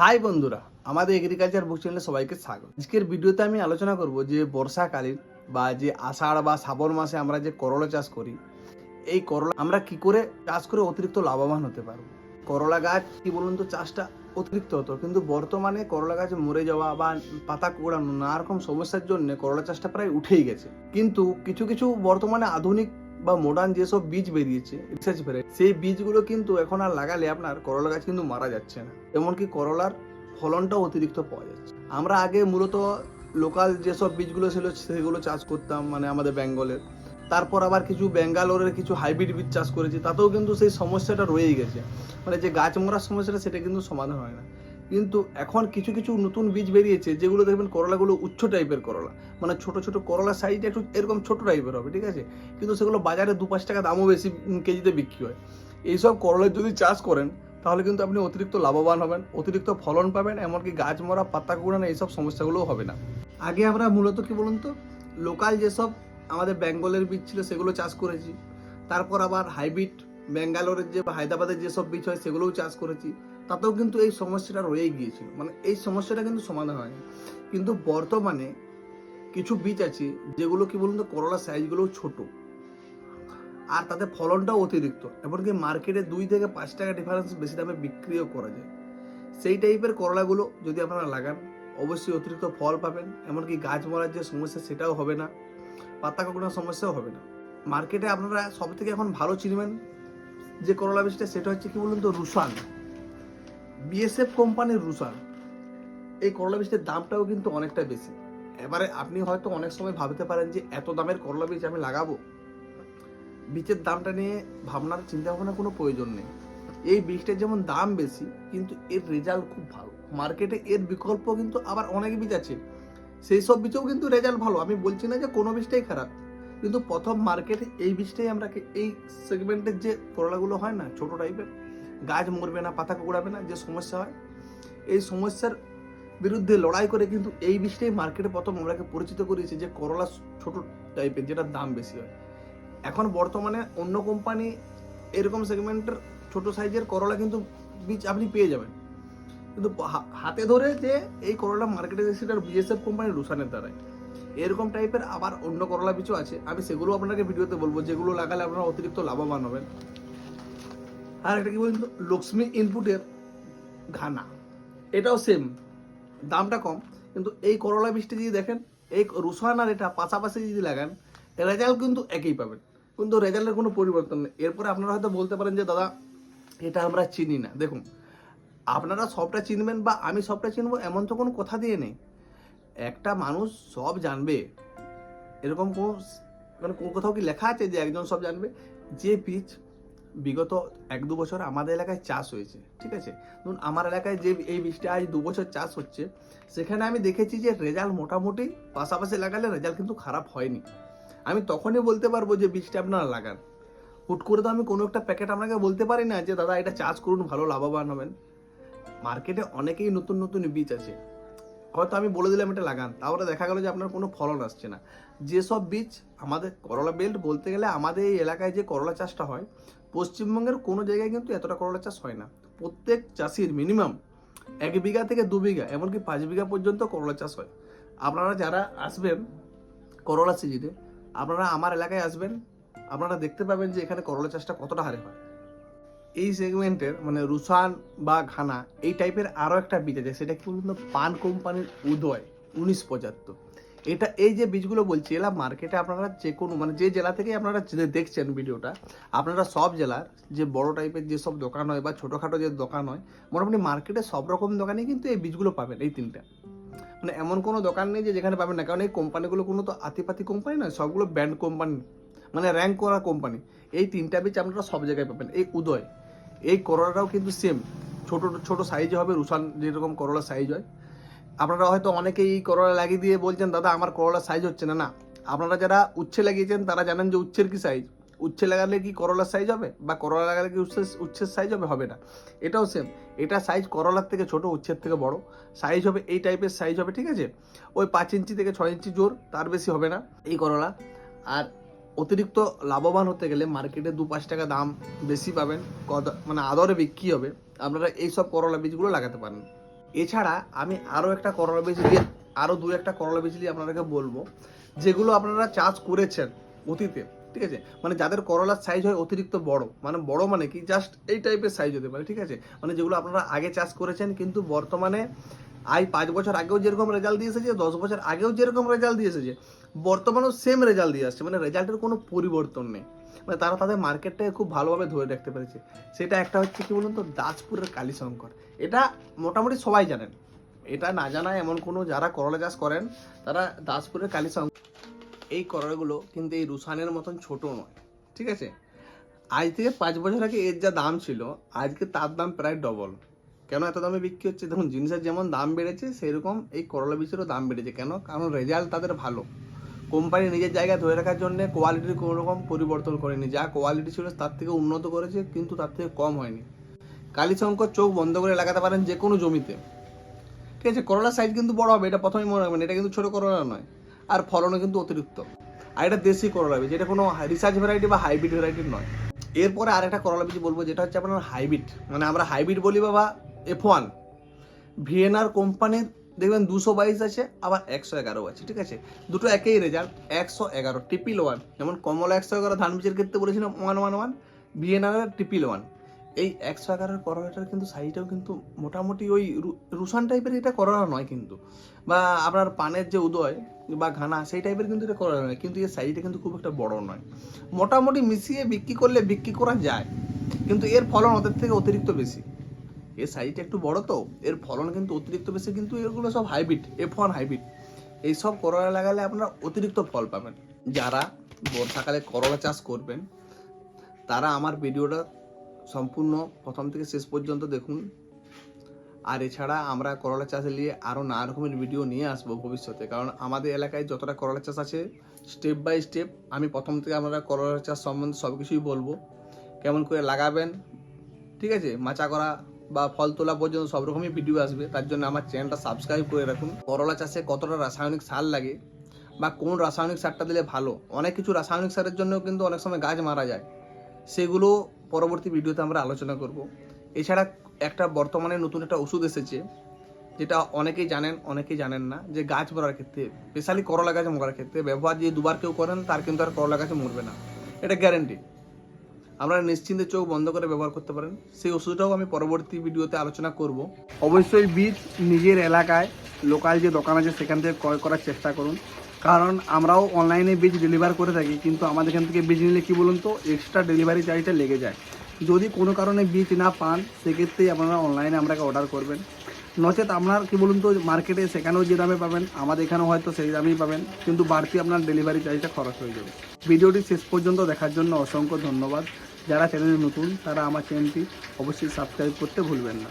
High বন্ধুরা, আমাদের agriculture বুক চ্যানেলে সবাইকে স্বাগত। আজকের ভিডিওতে আমি আলোচনা করব যে বর্ষাকালীন বা যে আষাঢ় বা শ্রাবণ মাসে আমরা যে করলা চাষ করি, এই করলা আমরা কি করে চাষ করে অতিরিক্ত লাভবান হতে পারব? করলা গাছ, কি বলুন তো, চাষটা অতিরিক্ত হতো, কিন্তু বর্তমানে করলা গাছ মরে যাওয়া বা পাতা কুড়ানো নানা রকম সমস্যার জন্য করলা চাষটা প্রায় উঠেই গেছে। কিন্তু কিছু কিছু বর্তমানে আধুনিক বা মডার্ন যেসব বীজ বেরিয়েছে রিসার্চ বেরিয়ে সেই বীজগুলো কিন্তু এখন আর লাগালে আপনার করলা গাছ কিন্তু মারা যাচ্ছে না। এমনকি করলার ফলনটাও অতিরিক্ত পাওয়া যাচ্ছে। আমরা আগে মূলত লোকাল যেসব বীজগুলো ছিল, সেগুলো চাষ করতাম মানে আমাদের বেঙ্গলের তারপর আবার কিছু ব্যাঙ্গালোরের কিছু হাইব্রিড বীজ চাষ করেছি, তাতেও কিন্তু সেই সমস্যাটা রয়েই গেছে। মানে যে গাছ মরার সমস্যাটা, সেটা কিন্তু সমাধান হয় না। কিন্তু এখন কিছু কিছু নতুন বীজ বেরিয়েছে, যেগুলো দেখবেন করলাগুলো উচ্চ টাইপের করলা। মানে ছোট ছোট করলা সাইজটা একটু এরকম ছোট টাইপের হবে, ঠিক আছে? কিন্তু সেগুলো বাজারে দু পাঁচ টাকা দামও বেশি কেজিতে বিক্রি হয়। এইসব করলার যদি চাষ করেন, তাহলে কিন্তু আপনি অতিরিক্ত লাভবান হবেন, অতিরিক্ত ফলন পাবেন, এমনকি গাছ মরা, পাতা কুড়ানো এইসব সমস্যাগুলোও হবে না। আগে আমরা মূলত কি বলুন তো লোকাল যেসব আমাদের বেঙ্গলের বীজ ছিল, সেগুলো চাষ করেছি। তারপর আবার হাইব্রিড ব্যাঙ্গালোরের যে হায়দ্রাবাদের যেসব বীজ হয়, সেগুলোও চাষ করেছি। তাতেও কিন্তু এই সমস্যাটা রয়েই গিয়েছিল। মানে এই সমস্যাটা কিন্তু সমাধান হয়নি। কিন্তু বর্তমানে কিছু বীজ আছে, যেগুলো কি বলুন তো করলা সাইজগুলোও ছোট। আর তাতে ফলনটাও অতিরিক্ত। এমনকি মার্কেটে দুই থেকে পাঁচ টাকা ডিফারেন্স বেশি দামে বিক্রিও করা যায়। সেই টাইপের করলাগুলো যদি আপনারা লাগান, অবশ্যই অতিরিক্ত ফল পাবেন। এমনকি গাছ মরার যে সমস্যা, সেটাও হবে না। পাতা কাকুনোর সমস্যাও হবে না। মার্কেটে আপনারা সব থেকে এখন ভালো চিনবেন যে করলা বীজটা, সেটা হচ্ছে কি বলুন তো রুসান বিএসএফ কোম্পানির রুসান এই করলা বীজের দামটাও কিন্তু অনেকটা বেশি। এবারে আপনি হয়তো অনেক সময় ভাবতে পারেন যে, এত দামের করলা বীজ আমি লাগাবো? বীজের দামটা নিয়ে ভাবনার চিন্তা ভাবনার কোনো প্রয়োজন নেই। এই বীজটার যেমন দাম বেশি, কিন্তু এর রেজাল্ট খুব ভালো। মার্কেটে এর বিকল্প কিন্তু আবার অনেক বীজ আছে। সেই সব বীজেও কিন্তু রেজাল্ট ভালো। আমি বলছি না যে কোনো বীজটাই খারাপ, কিন্তু প্রথম মার্কেটে এই বীজটাই আমরা এই সেগমেন্টের যে করলাগুলো হয় না, ছোট টাইপের গাছ মরবে না পাতা কুড়াবে না, যে সমস্যা হয়। এই সমস্যার বিরুদ্ধে লড়াই করে কিন্তু এই বীজটাই মার্কেটে প্রথম আমরাকে পরিচিত করিয়েছি যে করলা ছোট টাইপের যেটার দাম বেশি হয়। এখন বর্তমানে অন্য কোম্পানি এরকম সেগমেন্টের ছোট সাইজের করলা কিন্তু বীজ আপনি পেয়ে যাবেন। কিন্তু হাতে ধরে যে এই করলা মার্কেটে সেটা বিএসএফ কোম্পানির রুসানের দ্বারাই এরকম টাইপের আবার অন্য করলা বীজও আছে। আমি সেগুলো আপনাকে ভিডিওতে বলব। যেগুলো লাগালে আপনারা অতিরিক্ত লাভবান হবেন। আর একটা কি বলুন লক্ষ্মী ইনপুটের ঘানা। এটাও সেম দামটা কম। কিন্তু এই করলা বীজটা যদি দেখেন, এই রুসান আর এটা পাশাপাশি যদি লাগান রেজাল্ট কিন্তু একই পাবেন। কিন্তু রেজাল্টের কোনো পরিবর্তন নেই। এরপরে আপনারা হয়তো বলতে পারেন যে, দাদা, এটা আমরা চিনি না। দেখুন, আপনারা সবটা চিনবেন বা আমি সবটা চিনব এমন তো কোনো কথা দিয়ে নেই। একটা মানুষ সব জানবে। এরকম কোনো মানে কোন কোথাও কি লেখা আছে যে একজন সব জানবে? যে বীজ বিগত এক দু বছর আমাদের এলাকায় চাষ হয়েছে, ঠিক আছে? ধরুন আমার এলাকায় যে এই বীজটা আজ দু বছর চাষ হচ্ছে, সেখানে আমি দেখেছি যে রেজাল্ট মোটামুটি পাশাপাশি লাগালে রেজাল্ট কিন্তু খারাপ হয়নি। আমি তখনই বলতে পারব যে বীজটা আপনারা লাগান। হুট করে তো আমি কোনো একটা প্যাকেট আপনাকে বলতে পারি না যে, দাদা, এটা চাষ করুন, ভালো লাভবান হবেন। মার্কেটে অনেকেই নতুন নতুন বীজ আছে। হয়তো আমি বলে দিলাম এটা লাগান, তারপরে দেখা গেলো যে আপনার কোনো ফলন আসছে না। যেসব বীজ আমাদের করলা বেল্ট বলতে গেলে আমাদের এই এলাকায় যে করলা চাষটা হয়, পশ্চিমবঙ্গের কোনো জায়গায় কিন্তু এতটা করলা চাষ হয় না। প্রত্যেক চাষির মিনিমাম এক বিঘা থেকে দু বিঘা, এমনকি পাঁচ বিঘা পর্যন্ত করলা চাষ হয়। আপনারা যারা আসবেন করলা সিজনে আপনারা আমার এলাকায় আসবেন, আপনারা দেখতে পাবেন যে এখানে করলা চাষটা কতটা হারে হয়। এই সেগমেন্টের মানে রুসান বা ঘানা, এই টাইপের আরও একটা বীজ আছে, সেটা কি বলুন পান কোম্পানির উদয়, উনিশ পঁচাত্তর। এটা এই যে বীজগুলো বলছি, এলা মার্কেটে আপনারা যে কোনো মানে যে জেলা থেকে আপনারা দেখছেন ভিডিওটা আপনারা সব জেলার যে বড় টাইপের যেসব দোকান হয় বা ছোটোখাটো যে দোকান হয়, মোটামুটি মার্কেটে সব রকম দোকানে কিন্তু এই বীজগুলো পাবেন, এই তিনটা। মানে এমন কোনো দোকান নেই যে যেখানে পাবেন না, কারণ এই কোম্পানিগুলো কোনো তো আতিপাতি কোম্পানি নয়, সবগুলো ব্র্যান্ড কোম্পানি মানে র্যাঙ্ক করা কোম্পানি এই তিনটা বীজ আপনারা সব জায়গায় পাবেন, এই উদয়। এই করলাটাও কিন্তু সেম ছোট ছোট সাইজে হবে রুসান যেরকম করলা সাইজ হয়। আপনারা হয়তো অনেকেই এই করলা লাগিয়ে দিয়ে বলছেন, দাদা, আমার করলা সাইজ হচ্ছে না। না, আপনারা যারা উচ্ছে লাগিয়েছেন, তারা জানেন যে উচ্ছের কি সাইজ উচ্ছে লাগালে কি করলার সাইজ হবে? বা করলা লাগালে কি উচ্ছের উচ্ছের সাইজ হবে? হবে না। এটাও সেম এটা সাইজ করলার থেকে ছোট, উচ্ছের থেকে বড়। সাইজ হবে এই টাইপের সাইজ হবে, ঠিক আছে? ওই পাঁচ ইঞ্চি থেকে ছয় ইঞ্চি জোর, তার বেশি হবে না এই করলা। আর অতিরিক্ত লাভবান হতে গেলে মার্কেটে দু পাঁচ টাকা দাম বেশি পাবেন, কত মানে আদরে বিক্রি হবে। আপনারা এইসব করলা বীজগুলো লাগাতে পারেন। এছাড়া আমি আরও একটা করলা বীজ দিয়ে আরও দু একটা করলা বীজ দিয়ে আপনাদেরকে বলব, যেগুলো আপনারা চাষ করেছেন অতীতে। ঠিক আছে? মানে যাদের করলার সাইজ হয় অতিরিক্ত বড়। মানে বড় মানে কি? জাস্ট এই টাইপের সাইজ হতে পারে, ঠিক আছে? মানে যেগুলো আপনারা আগে চাষ করেছেন, কিন্তু বর্তমানে আই পাঁচ বছর আগেও যেরকম রেজাল্ট দিয়ে এসেছে, দশ বছর আগেও যেরকম রেজাল্ট দিয়ে এসেছে, বর্তমানেও সেম রেজাল্ট দিয়ে আসছে। মানে রেজাল্টের কোনো পরিবর্তন নেই। মানে তারা তাদের মার্কেটটাকে খুব ভালোভাবে ধরে রাখতে পেরেছে। সেটা একটা হচ্ছে কি বলুন তো? দাসপুরের কালীশঙ্কর। এটা মোটামুটি সবাই জানেন। এটা না জানা এমন কোনো যারা করলা চাষ করেন, তারা দাসপুরের কালীশঙ্কর এই করলাগুলো কিন্তু এই রুসানের মতন ছোট নয়। ঠিক আছে? আজ থেকে পাঁচ বছর আগে এর যা দাম ছিল, আজকে তার দাম প্রায় ডবল কেন এত দামে বিক্রি হচ্ছে? দেখুন, জিনিসের যেমন দাম বেড়েছে, সেরকম এই করলা বীজেরও দাম বেড়েছে। কেন? কারণ রেজাল্ট তাদের ভালো। কোম্পানি নিজের জায়গায় ধরে রাখার জন্য কোয়ালিটির কোনো রকম পরিবর্তন করেনি। যা কোয়ালিটি ছিল তার থেকে উন্নত করেছে, কিন্তু তার থেকে কম হয়নি। কালীশঙ্কর চোখ বন্ধ করে লাগাতে পারেন যে কোনো জমিতে। ঠিক আছে? করলার সাইজ কিন্তু বড় হবে, এটা প্রথমেই মনে রাখবেন। এটা কিন্তু ছোট করলা নয়। আর ফলনও কিন্তু অতিরিক্ত। আর এটা দেশি করলা বীজ, এটা কোনো রিসার্চ ভ্যারাইটি বা হাইব্রিড ভ্যারাইটির নয়। এরপরে আরেকটা করলা বীজ বলব, যেটা হচ্ছে আপনার হাইব্রিড মানে আমরা হাইব্রিড বলি বাবা এফ ওয়ান ভিএনআর কোম্পানির দেখবেন দুশো বাইশ আছে, আবার একশো এগারো আছে, ঠিক আছে? দুটো একই রেজাল্ট একশো এগারো ট্রিপিল ওয়ান যেমন কমলা একশো এগারো, ধান বীজের ক্ষেত্রে বলেছিলাম one one one VNR triple one এই একশো এগারোর করলাটার কিন্তু সাইজটাও কিন্তু মোটামুটি ওই রুসান টাইপের এটা করলা নয় কিন্তু। বা আপনার পানের যে উদয় বা ঘানা, সেই টাইপের কিন্তু এটা করা নয় কিন্তু এর সাইজটা কিন্তু খুব একটা বড় নয়। মোটামুটি মিশিয়ে বিক্রি করলে বিক্রি করা যায়। কিন্তু এর ফলন ওদের থেকে অতিরিক্ত বেশি। এর সাইজটা একটু বড় তো, এর ফলন কিন্তু অতিরিক্ত বেশি, কিন্তু এগুলো সব হাইব্রিড এফ ওয়ান হাইব্রিড এইসব করলা লাগালে আপনারা অতিরিক্ত ফল পাবেন। যারা বর্ষাকালে করলা চাষ করবেন, তারা আমার ভিডিওটা সম্পূর্ণ প্রথম থেকে শেষ পর্যন্ত দেখুন। আর এছাড়া আমরা করলা চাষ নিয়ে আরও নানা রকমের ভিডিও নিয়ে আসব ভবিষ্যতে। কারণ আমাদের এলাকায় যতটা করলা চাষ আছে স্টেপ বাই স্টেপ আমি প্রথম থেকে আমরা করলা চাষ সম্বন্ধে সব কিছুই বলব। কেমন করে লাগাবেন, ঠিক আছে? মাচা করা বা ফল তোলা পর্যন্ত সব রকমই ভিডিও আসবে। তার জন্য আমার চ্যানেলটা সাবস্ক্রাইব করে রাখুন। করলা চাষে কতটা রাসায়নিক সার লাগে বা কোন রাসায়নিক সারটা দিলে ভালো? অনেক কিছু রাসায়নিক সারের জন্য কিন্তু অনেক সময় গাছ মারা যায়। সেগুলো পরবর্তী ভিডিওতে আমরা আলোচনা করব। এছাড়া একটা বর্তমানে নতুন একটা ওষুধ এসেছে, যেটা অনেকেই জানেন অনেকেই জানেন না, যে গাছ মরার ক্ষেত্রে স্পেশালি করলা গাছ মরার ক্ষেত্রে ব্যবহার যে দুবার কেউ করেন, তার কিন্তু আর করলা গাছে মরবে না। এটা গ্যারেন্টি আমরা নিশ্চিন্তে চোখ বন্ধ করে ব্যবহার করতে পারেন। সেই ওষুধটাও আমি পরবর্তী ভিডিওতে আলোচনা করব। অবশ্যই বীজ নিজের এলাকায় লোকাল যে দোকান আছে, সেখান থেকে ক্রয় করার চেষ্টা করুন। কারণ আমরাও অনলাইনে বীজ ডেলিভার করে থাকি, কিন্তু আমাদের এখান থেকে বীজ নিলে কি বলুন তো এক্সট্রা ডেলিভারি চার্জটা লেগে যায়। যদি কোনো কারণে বীজ না পান সেক্ষেত্রেই আপনারা অনলাইনে আপনাকে অর্ডার করবেন। নচেত আপনার, কি বলুন তো মার্কেটে সেখানেও যে দামে পাবেন, আমাদের এখানেও হয়তো সেই দামেই পাবেন, কিন্তু বাড়তি আপনার ডেলিভারি চার্জটা খরচ হয়ে যাবে। ভিডিওটি শেষ পর্যন্ত দেখার জন্য অসংখ্য ধন্যবাদ। যারা চ্যানেলে নতুন, তারা আমার চ্যানেলটি অবশ্যই সাবস্ক্রাইব করতে ভুলবেন না।